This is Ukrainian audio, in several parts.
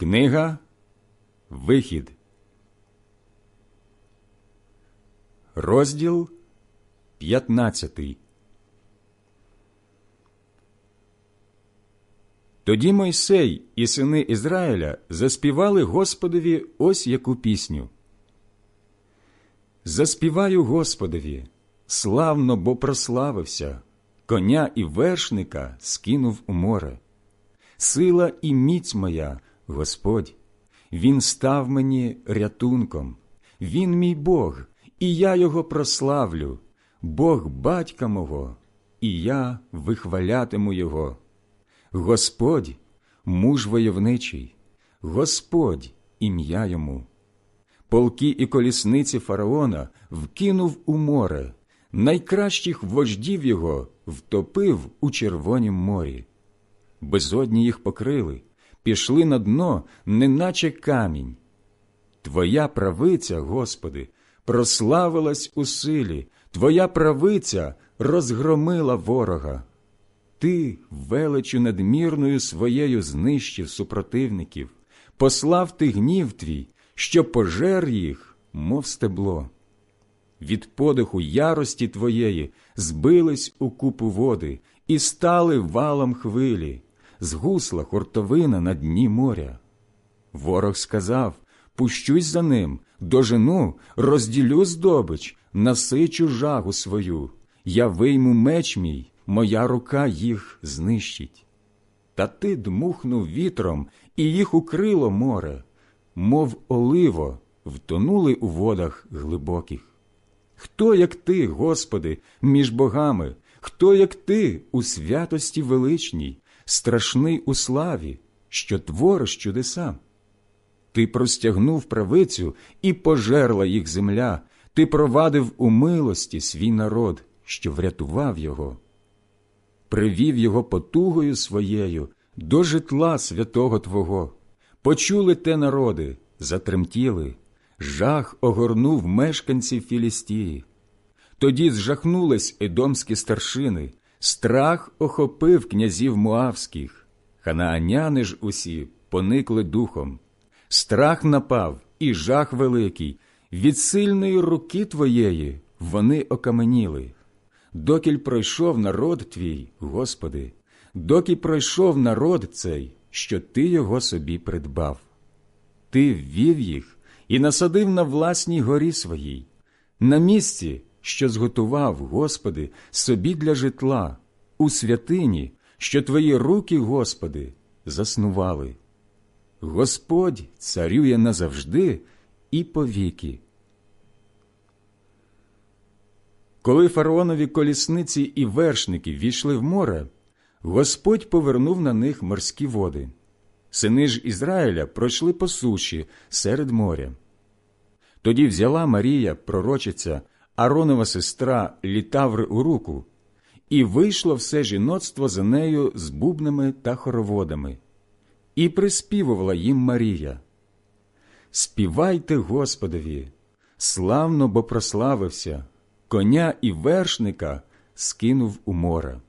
Книга Вихід. Розділ 15 Тоді Мойсей і сини Ізраїля заспівали Господові ось яку пісню. Заспіваю Господові, славно, бо прославився, коня і вершника скинув у море. Сила і міць моя, Господь, Він став мені рятунком, Він мій Бог, і я його прославлю, Бог батька мого, і я вихвалятиму Його. Господь, муж войовничий, Господь ім'я йому. Полки і колісниці фараона вкинув у море, найкращих вождів його втопив у Червонім морі. Безодні їх покрили, пішли на дно, неначе камінь. Твоя правиця, Господи, прославилась у силі, Твоя правиця розгромила ворога. Ти величу надмірною своєю знищив супротивників, послав ти гнів твій, що пожер їх, мов стебло. Від подиху ярості твоєї збились у купу води і стали валом хвилі, згусла хуртовина на дні моря. Ворог сказав Пущусь за ним, дожену, розділю здобич, насичу жагу свою, я вийму меч мій, моя рука їх знищить. Та ти дмухнув вітром, і їх укрило море, мов оливо, втонули у водах глибоких. Хто, як ти, Господи, між богами, хто, як ти, у святості величній, страшний у славі, що твориш чудеса? Ти простягнув правицю і пожерла їх земля, ти провадив у милості свій народ, що врятував його, привів його потугою своєю до житла святого Твого. Почули те народи, затремтіли, жах огорнув мешканців Філістії. Тоді зжахнулись едомські старшини, страх охопив князів муавських, ханааняни ж усі поникли духом. Страх напав і жах великий, від сильної руки твоєї вони окаменіли. Докіль пройшов народ твій, Господи, доки пройшов народ цей, що ти його собі придбав. Ти ввів їх і насадив на власній горі своїй, на місці, що зготував, Господи, собі для житла, у святині, що твої руки, Господи, заснували. Господь царює назавжди і повіки. Коли фараонові колісниці і вершники війшли в море, Господь повернув на них морські води. Сини ж Ізраїля пройшли по суші серед моря. Тоді взяла Марія, пророчиця, Аронова сестра літаври у руку, і вийшло все жіноцтво за нею з бубнами та хороводами. І приспівувала їм Марія. Співайте Господові, славно бо прославився, коня і вершника скинув у море.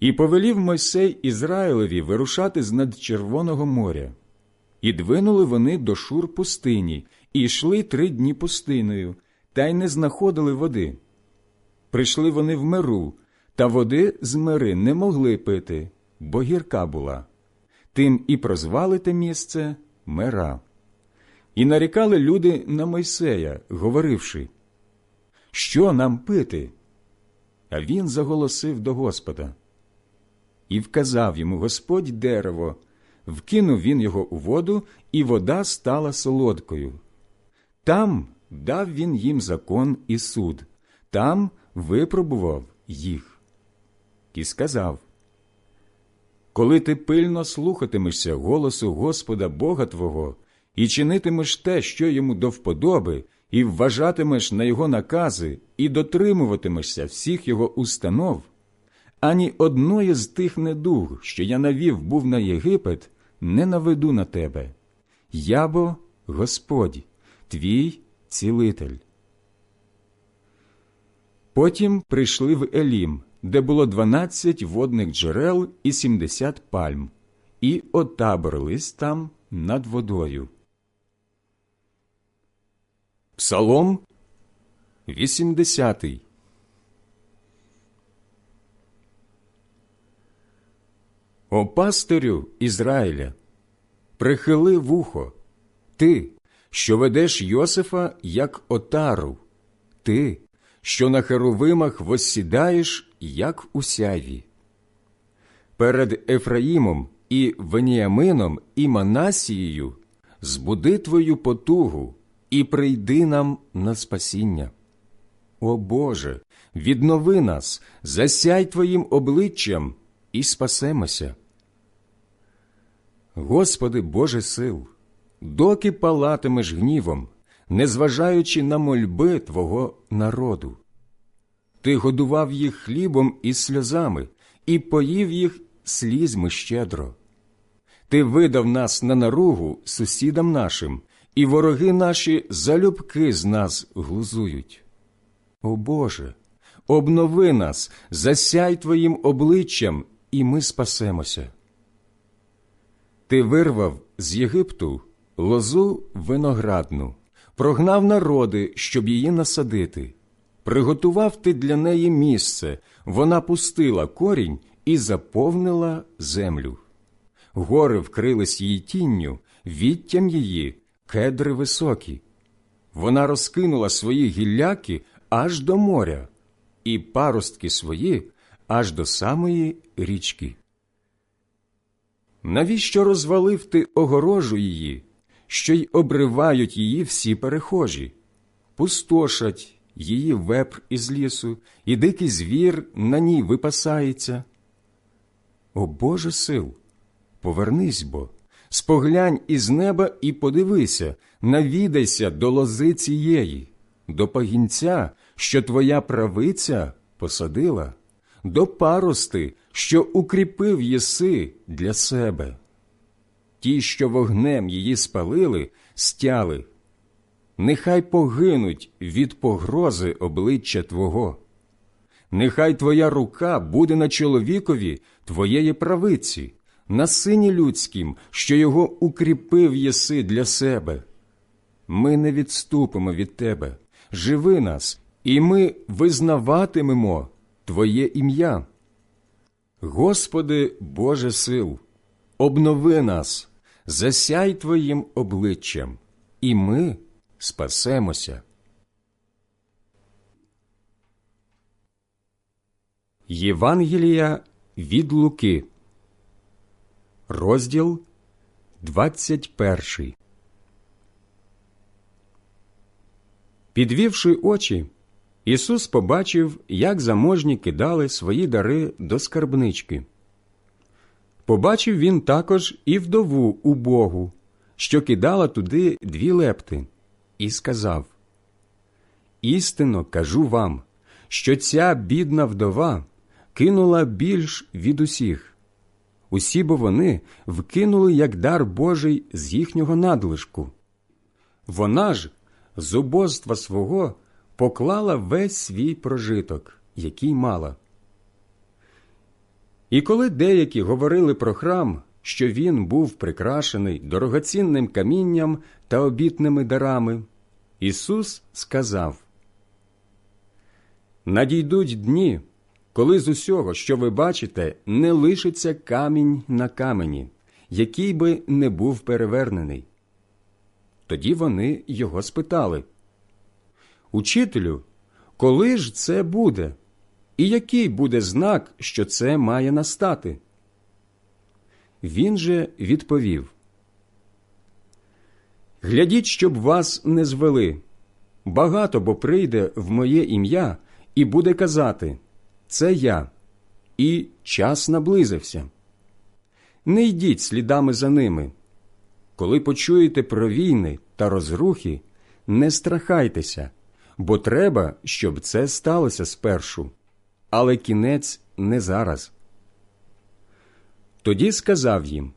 І повелів Мойсей Ізраїлеві вирушати з над Червоного моря. І двинули вони до шур пустині, і йшли три дні пустиною, та й не знаходили води. Прийшли вони в миру, та води з мири не могли пити, бо гірка була. Тим і прозвали те місце мера. І нарікали люди на Мойсея, говоривши, Що нам пити? А він заголосив до Господа. І вказав йому Господь дерево, вкинув він його у воду, і вода стала солодкою. Там дав він їм закон і суд, там випробував їх. І сказав Коли ти пильно слухатимешся голосу Господа Бога Твого і чинитимеш те, що йому до вподоби, і вважатимеш на його накази, і дотримуватимешся всіх його установ, ані одної з тих недуг, що я навів був на Єгипет, не наведу на тебе. Я бо Господь, твій цілитель. Потім прийшли в Елім, де було дванадцять водних джерел і сімдесят пальм, і отаборились там над водою. Псалом 80 О пастирю Ізраїля, прихили вухо, ти, що ведеш Йосифа як отару, ти, що на херовимах воссідаєш, як у сяві. Перед Ефраїмом і Веніамином і Манасією збуди твою потугу і прийди нам на спасіння. О Боже, віднови нас, засяй Твоїм обличчям і спасемося. Господи Боже сил, доки палатимеш гнівом, незважаючи на мольби Твого народу. Ти годував їх хлібом і сльозами і поїв їх слізьми щедро. Ти видав нас на наругу сусідам нашим, і вороги наші залюбки з нас глузують. О Боже, обнови нас, засяй Твоїм обличчям, і ми спасемося. Ти вирвав з Єгипту лозу виноградну, прогнав народи, щоб її насадити. Приготував ти для неї місце, вона пустила корінь і заповнила землю. Гори вкрились її тінню, відтям її кедри високі. Вона розкинула свої гілляки аж до моря, і паростки свої аж до самої річки. Навіщо розвалив ти огорожу її, що й обривають її всі перехожі, пустошать її вепр із лісу, і дикий звір на ній випасається? О Боже сил, повернись бо, споглянь із неба і подивися, навідайся до лози цієї, до пагінця, що твоя правиця посадила, до парости, що укріпив єси для себе. Ті, що вогнем її спалили, стяли. Нехай погинуть від погрози обличчя Твого. Нехай Твоя рука буде на чоловікові Твоєї правиці, на сині людським, що його укріпив єси для себе. Ми не відступимо від Тебе, живи нас, і ми визнаватимемо Твоє ім'я. Господи, Боже сил, обнови нас, засяй Твоїм обличчям, і ми спасемося. Євангелія від Луки, розділ 21 Підвівши очі, Ісус побачив, як заможні кидали свої дари до скарбнички. Побачив він також і вдову убогу, що кидала туди дві лепти, і сказав Істинно кажу вам, що ця бідна вдова кинула більш від усіх. Усі бо вони вкинули як дар Божий з їхнього надлишку. Вона ж з убоства свого поклала весь свій прожиток, який мала. І коли деякі говорили про храм, що він був прикрашений дорогоцінним камінням та обітними дарами, Ісус сказав Надійдуть дні, коли з усього, що ви бачите, не лишиться камінь на камені, який би не був перевернений. Тоді вони його спитали Учителю, коли ж це буде? І який буде знак, що це має настати? Він же відповів Глядіть, щоб вас не звели. Багато бо прийде в моє ім'я і буде казати Це я, і час наблизився. Не йдіть слідами за ними. Коли почуєте про війни та розрухи, не страхайтеся бо треба, щоб це сталося спершу, але кінець не зараз. Тоді сказав їм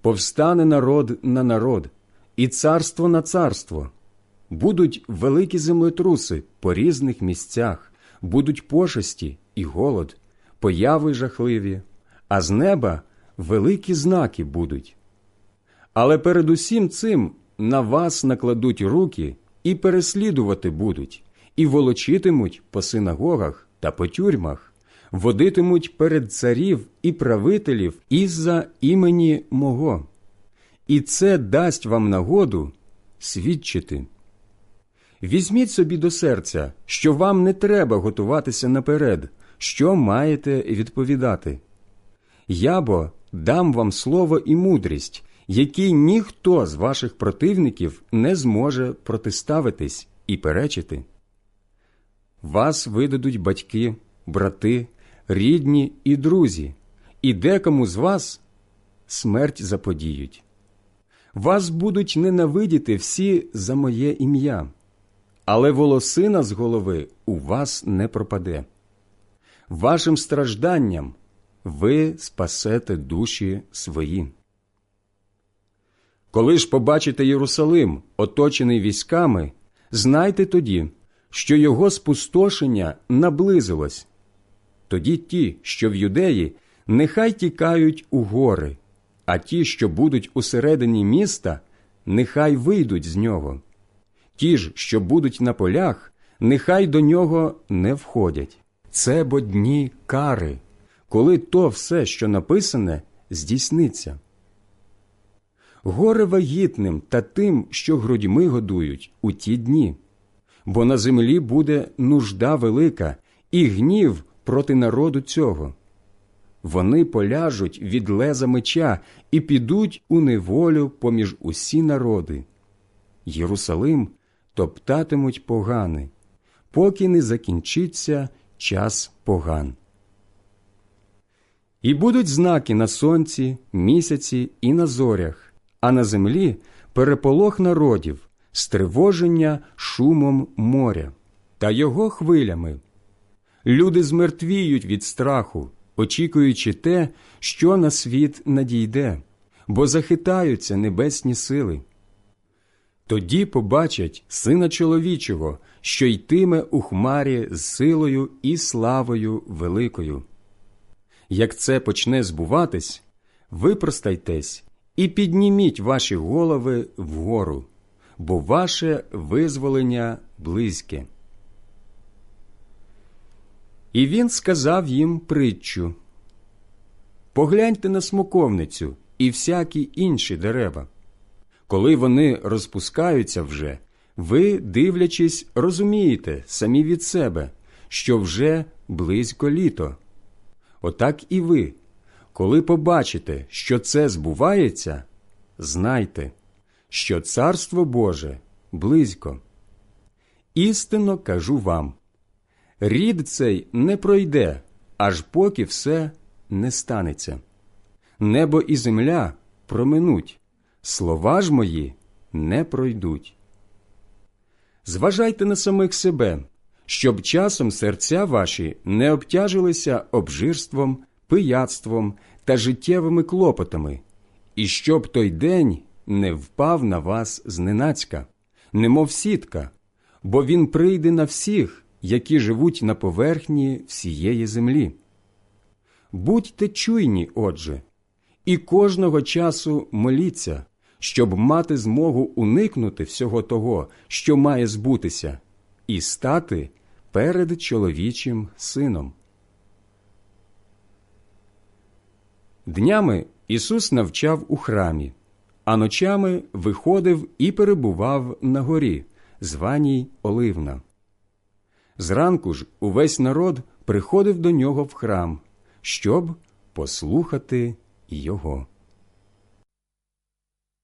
Повстане народ на народ, і царство на царство. Будуть великі землетруси по різних місцях, будуть пошесті і голод, появи жахливі, а з неба великі знаки будуть. Але перед усім цим на вас накладуть руки і переслідувати будуть, і волочитимуть по синагогах та по тюрмах, водитимуть перед царів і правителів із-за імені мого. І це дасть вам нагоду свідчити. Візьміть собі до серця, що вам не треба готуватися наперед, що маєте відповідати. Я бо дам вам слово і мудрість, якій ніхто з ваших противників не зможе протиставитись і перечити. Вас видадуть батьки, брати, рідні і друзі, і декому з вас смерть заподіють. Вас будуть ненавидіти всі за моє ім'я, але волосина з голови у вас не пропаде. Вашим стражданням ви спасете душі свої. Коли ж побачите Єрусалим, оточений військами, знайте тоді, що його спустошення наблизилось. Тоді ті, що в юдеї, нехай тікають у гори, а ті, що будуть усередині міста, нехай вийдуть з нього. Ті ж, що будуть на полях, нехай до нього не входять. Це бо дні кари, коли то все, що написане, здійсниться. Горе вагітним та тим, що грудьми годують у ті дні, бо на землі буде нужда велика і гнів проти народу цього. Вони поляжуть від леза меча і підуть у неволю поміж усі народи. Єрусалим топтатимуть погани, поки не закінчиться час поган. І будуть знаки на сонці, місяці і на зорях, а на землі переполох народів, стривоження шумом моря та його хвилями. Люди змертвіють від страху, очікуючи те, що на світ надійде, бо захитаються небесні сили. Тоді побачать сина чоловічого, що йтиме у хмарі з силою і славою великою. Як це почне збуватись, випростайтесь і підніміть ваші голови вгору, бо ваше визволення близьке. І він сказав їм притчу Погляньте на смоковницю і всякі інші дерева. Коли вони розпускаються вже, ви, дивлячись, розумієте самі від себе, що вже близько літо. Отак і ви, коли побачите, що це збувається, знайте, що Царство Боже близько. Істинно кажу вам рід цей не пройде, аж поки все не станеться. Небо і земля проминуть, слова ж мої не пройдуть. Зважайте на самих себе, щоб часом серця ваші не обтяжилися обжирством, пияцтвом та життєвими клопотами, і щоб той день не впав на вас зненацька, немов сітка, бо він прийде на всіх, які живуть на поверхні всієї землі. Будьте чуйні, отже, і кожного часу моліться, щоб мати змогу уникнути всього того, що має збутися, і стати перед чоловічим сином. Днями Ісус навчав у храмі, а ночами виходив і перебував на горі, званій Оливна. Зранку ж увесь народ приходив до нього в храм, щоб послухати його.